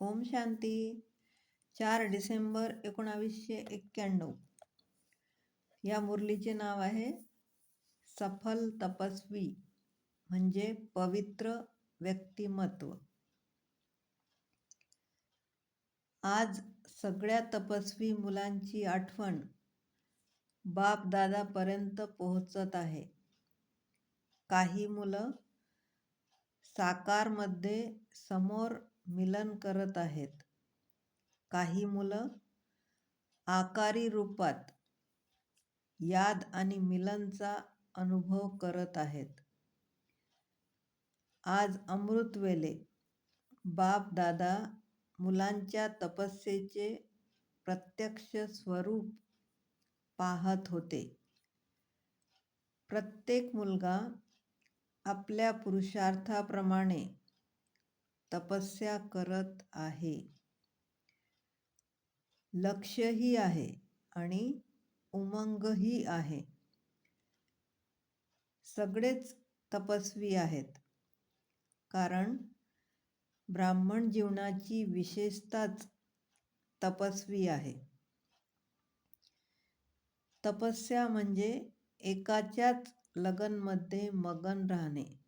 ओम शांती. चार डिसेंबर एकोणावीसशे एक्क्याण्णव. या मुरलीचे नाव आहे सफल तपस्वी म्हणजे पवित्र व्यक्तिमत्व. आज सगळ्या तपस्वी मुलांची आठवण बाप दादापर्यंत पोहोचत आहे. काही मुलं साकारमध्ये समोर मिलन करत आहेत. काही मुलं आकारी रूपात याद आणि मिलनचा अनुभव करत आहेत. आज अमृतवेले बाप दादा मुलांच्या तपस्येचे प्रत्यक्ष स्वरूप पाहत होते. प्रत्येक मुलगा आपल्या पुरुषार्थाप्रमाणे तपस्या करत आहे. लक्षही आहे आणि उमंगही आहे. सगळेच तपस्वी आहेत. कारण ब्राह्मण जीवनाची विशेषताच तपस्वी आहे. तपस्या म्हणजे एकाच्याच लगनमध्ये मगन राहणे.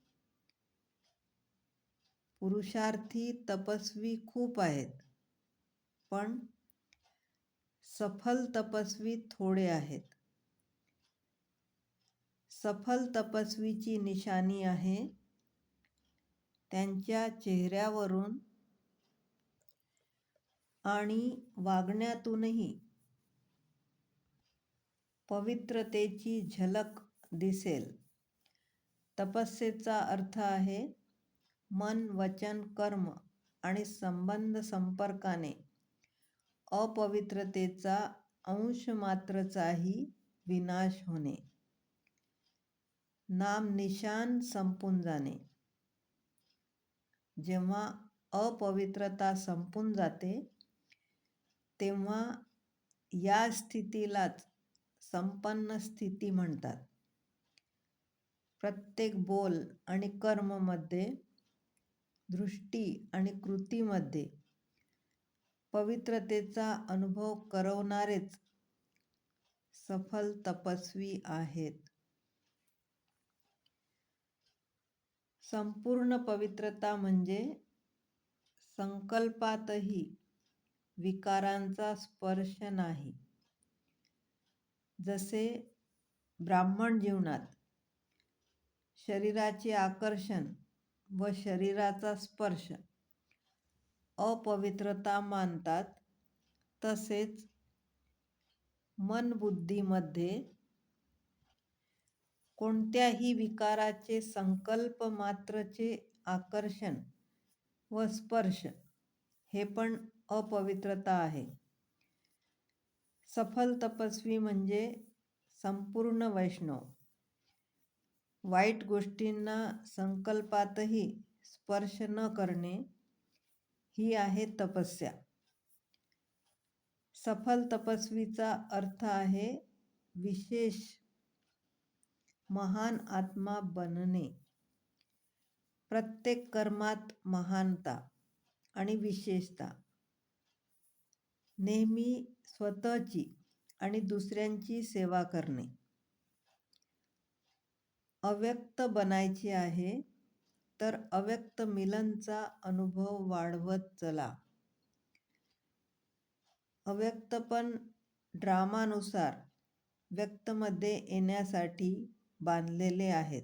पुरुषार्थी तपस्वी खूप आहेत. पण सफल तपस्वी थोडे आहेत. सफल तपस्वीची निशाणी आहे. त्यांच्या चेहऱ्यावरून आणि वागण्यातूनही पवित्रतेची झलक दिसेल. तपस्येचा अर्थ आहे मन वचन कर्म आणि संबंध संपर्काने अपवित्रतेचा अंश मात्रचाही विनाश होणे. नाम निशान संपून जाणे. जेव्हा अपवित्रता संपून जाते तेव्हा या स्थितीलाच संपन्न स्थिती म्हणतात. प्रत्येक बोल आणि कर्ममध्ये दृष्टी आणि कृतीमध्ये पवित्रतेचा अनुभव करवणारेच सफल तपस्वी आहेत. संपूर्ण पवित्रता म्हणजे संकल्पातही विकारांचा स्पर्श नाही. जसे ब्राह्मण जीवनात शरीराचे आकर्षण व शरीराचा स्पर्श. अपवित्रता मानतात. तसेच मनबुद्धीमध्ये कोणत्याही विकाराचे संकल्प मात्रचे आकर्षण व स्पर्श हे पण अपवित्रता आहे. सफल तपस्वी म्हणजे संपूर्ण वैष्णव. वाईट गोष्टींना संकल्पातही स्पर्श न करणे ही आहे तपस्या. सफल तपस्वीचा अर्थ आहे विशेष महान आत्मा बनणे. प्रत्येक कर्मात महानता आणि विशेषता. नेहमी स्वतःची आणि दुसऱ्यांची सेवा करणे. अव्यक्त बनायची आहे तर अव्यक्त मिलनचा अनुभव वाढवत चला. अव्यक्तपण ड्रामानुसार व्यक्तमध्ये येण्यासाठी बांधलेले आहेत.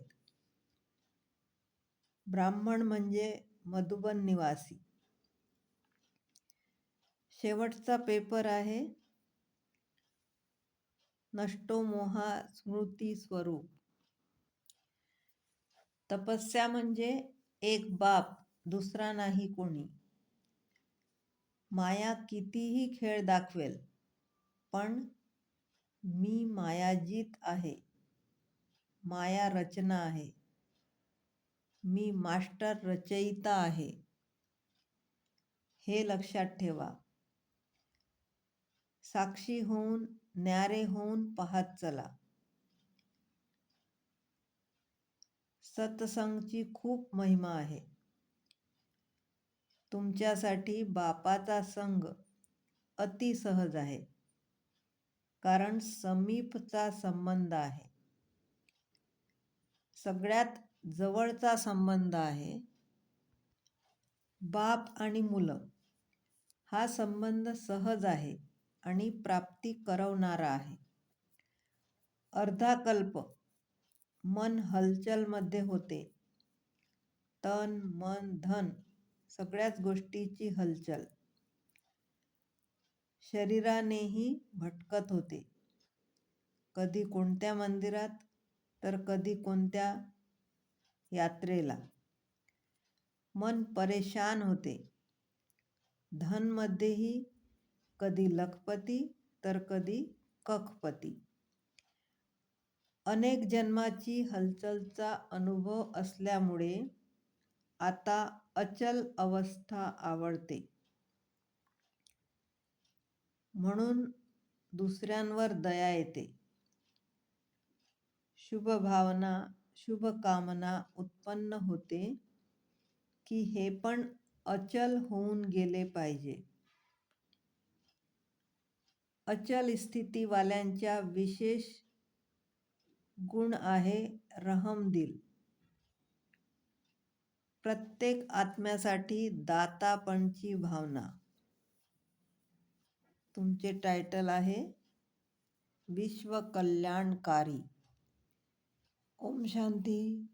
ब्राह्मण म्हणजे मधुबन निवासी. शेवटचा पेपर आहे. नष्टो मोहा स्मृती स्वरूप. तपस्या म्हणजे एक बाप दुसरा नाही कोणी. माया कितीही खेळ दाखवेल पण मी मायाजीत आहे. माया रचना आहे. मी मास्टर रचयिता आहे. हे लक्षात ठेवा. साक्षी होऊन न्यारे होऊन पाहत चला. सत्संगची खूप महिमा आहे. तुमच्यासाठी बापाचा संग अतिसहज आहे. कारण समीपचा संबंध आहे. सगळ्यात जवळचा संबंध आहे. बाप आणि मुलं हा संबंध सहज आहे आणि प्राप्ती करवणारा आहे. अर्धा कल्प मन हलचलमध्ये होते. तन मन धन सगळ्याच गोष्टीची हलचल. शरीरानेही भटकत होते. कधी कोणत्या मंदिरात तर कधी कोणत्या यात्रेला. मन परेशान होते. धनमध्येही कधी लखपती तर कधी कखपती. अनेक जन्माची हलचलचा अनुभव असल्यामुळे आता अचल अवस्था आवडते. म्हणून दुसऱ्यांवर दया येते. शुभ भावना उत्पन्न होते की हे पण अचल होऊन गेले पाहिजे. अचल स्थितीवाल्यांच्या विशेष गुण आहे रहमदिल प्रत्येक आत्म्यासाठी दातापणची भावना. तुमचे टायटल आहे विश्वकल्याणकारी. ओम शांती.